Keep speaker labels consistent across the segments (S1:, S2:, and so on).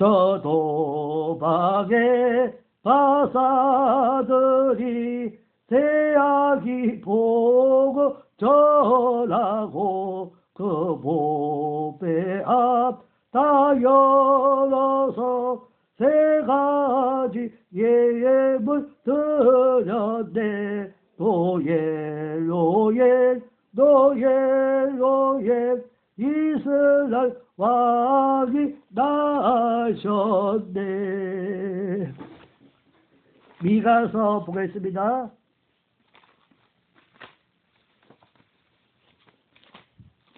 S1: 저 도박의 바사들이 대학이 보고 전하고 그 보배 앞다 열어서 세 가지 예물 드렸네. 노예 노예 노예 노예 이스라엘 왕이 나셨네. 미가서 보겠습니다.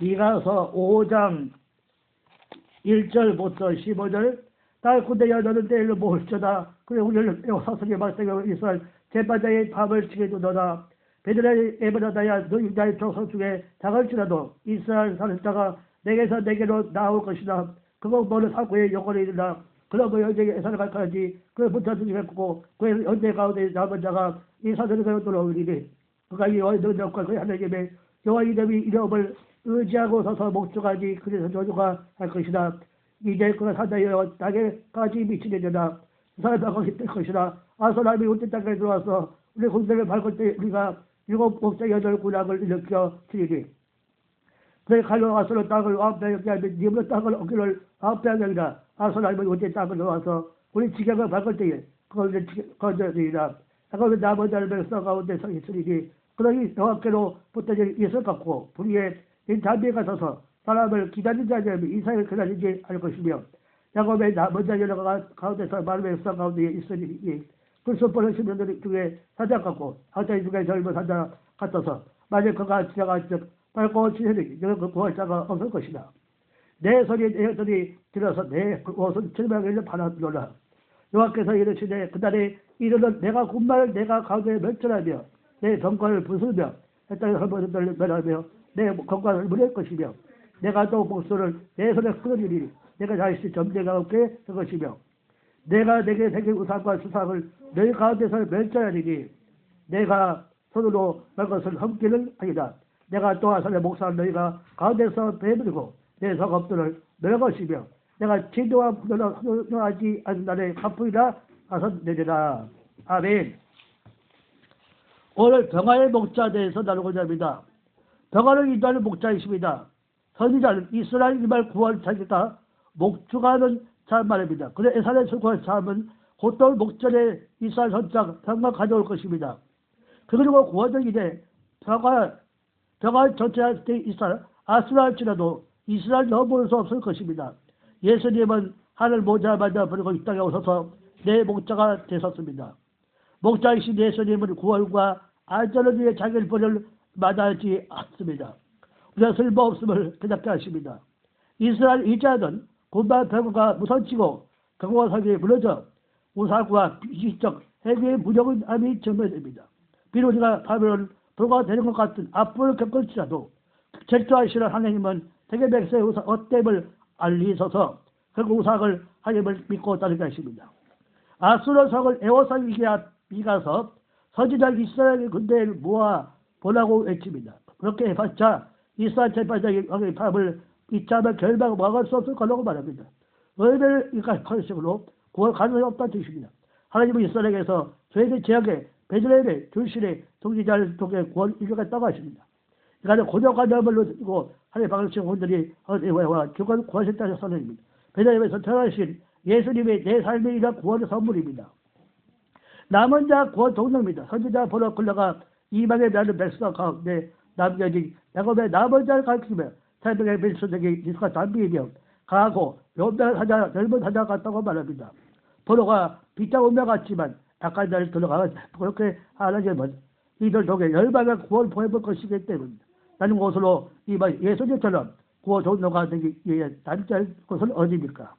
S1: 미가서 5장 1절부터 15절. 딸 군대 여자는 때일로 모을쩌다. 그래 우리를 사성의 말씀을 이스라엘 제바자의 밥을 치게 두더라 베드라의 에브라다야 너 유다의 족속 중에 작을지라도 이스라엘 자가 내게서 내게로 나올 것이다. 그거 너는 사고의 여건이 이르다 그러고 여자에게 애사를 갈까지. 그에 붙어서 죽고 그의 연대 가운데 남은 자가 이 사전을 배워 돌아오리니 그가 이 여호와의 능력과 그의 하나님의 여호와 이름이 이름을 의지하고 서서 목적하지 그래서 저주가 할 것이다. 이제 그가 산다여 땅에까지 미치려다 사람이 될 것이다. 아사람이 우리 땅에 들어와서 우리 군대를 밟을 때 우리가 일곱 옥자 여덟 군악을 일으켜 치리니 그의 칼로 아사로 땅을 아홉배하게 하면 니으로 땅을 어기를 아홉배하게 하리라. 아사람이 우리 땅을 들어와서 우리 지경을 밟을 때에 그걸 건져리라. 그걸 나머지 알베스 가운데 서 있으리니 그러니 여호와께로 붙어질 이슬 같고 불의에 이 담비가 서서 사람을 기다린 자들이 이삭을 기다리지 않을 것이며 야곱의 나머지 자녀가 가운데서 마름의 역사 가운데 있으니 그 손벌을 시민들 중에 사자 같고 하자의 중에 젊은 사자 같아서 만약 그가 즉 밝고 지혜리 너는 그 구할자가 없을 것이다. 내 소리 내 소리 들어서 내 옷은 절망을 바라노라. 여호와께서 이르시되 그날에 이르는 내가 군말을 내가 가운데 멸절하며 내 병과를 부수며 했다는 헐벗을 멸하며 내 건강을 무할 것이며 내가 또 목소를 내 손에 끊어리니 내가 점대가 없게 할 것이며 내가 내게 생긴 우상과 수상을 너희 가운데서 멸절하리니 내가 손으로 말 것을 험기는 아니다. 내가 또 아산의 목사를 너희가 가운데서 배부리고 내 성업들을 멸 것이며 내가 진도와 분노를 하지 않는 날에 갚으리라 하선 내리라. 아멘. 오늘 병화의 목자에 대해서 나누고자 합니다. 병화를 인도하는 목자이십니다. 선지자는 이스라엘 이말 구원 자기가 목주가는 자 말입니다. 그래 에살의 출구한 사람은 곧돌 목전에 이스라엘 선장 병화 가져올 것입니다. 그리고 구원은 이제 병화 병화 전체할 때 이스라엘 아스라 할지라도 이스라엘 넘어올 수 없을 것입니다. 예수님은 하늘 모자 맞아 버리고 이 땅에 오셔서 내 목자가 되셨습니다. 목자이신 예수님은 구원과 안전을 위해 자기를 버릴 마다하지 않습니다. 우리가 쓸모없음을 깨닫게 하십니다. 이스라엘 이자는 군발 배구가 무선치고 경호와 사기에 무너져 우사구와 비시적 해외의 무력은 암이 증명됩니다. 비록 우리가 파멸을 불가되는 것 같은 앞을 겪을지라도 절조하시는 하나님은 세계 백성의 우사 헛됨을 알리셔서 결국 우상을 하나님을 믿고 따르게 하십니다. 아수르 성을 에워싸기 위해 미가서 선지자 이스라엘 군대를 모아 보라고 외칩니다. 그렇게 해봤자 이스라엘 재판장이 왕의 밥을 잊자면 결박 막을 수 없을 거라고 말합니다. 의뢰를 이까 컨셉으로 구할 가능성이 없다는 뜻입니다. 하나님은 이스라엘에게서 저희들 지역에 베드레헴의 줄실의 동지자를 통해 구원 이루겠다고 하십니다. 이간은 고정관념을 두고 하나님의 방식 원들이 하나님과 주권 구하셨다는 선언입니다. 베드레헴에서 태어나신 예수님의 내 삶의 이런 구원의 선물입니다. 남은 자 구원 동력입니다. 선지자 보러 끌려가 이방에 나는 백성 가운데 남겨진 야곱의 남은 자를 가르치며 새벽의 밀수적인 이스가 담비이며 강하고 연명한 사자 넓은 사자 같다고 말합니다. 보로가 빛자 운명 같지만 약간 날 들어가 그렇게 하나님은 이들 속에 열방의 구원 보내볼 것이기 때문입니다. 나는 곳으로 이번 예수님처럼 구원 종로가 되기 위해 단절 곳은 어디입니까?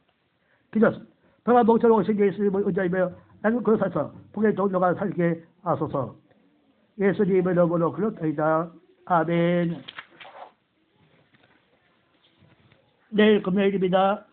S1: 기도습니다. 평화 목처럼 오신 예수님을 의지하며 나는 그곳에서 북의 종로가 살게 하소서. 예수님의 이름으로 그렇다이다. 아멘. 내일 금요일입니다.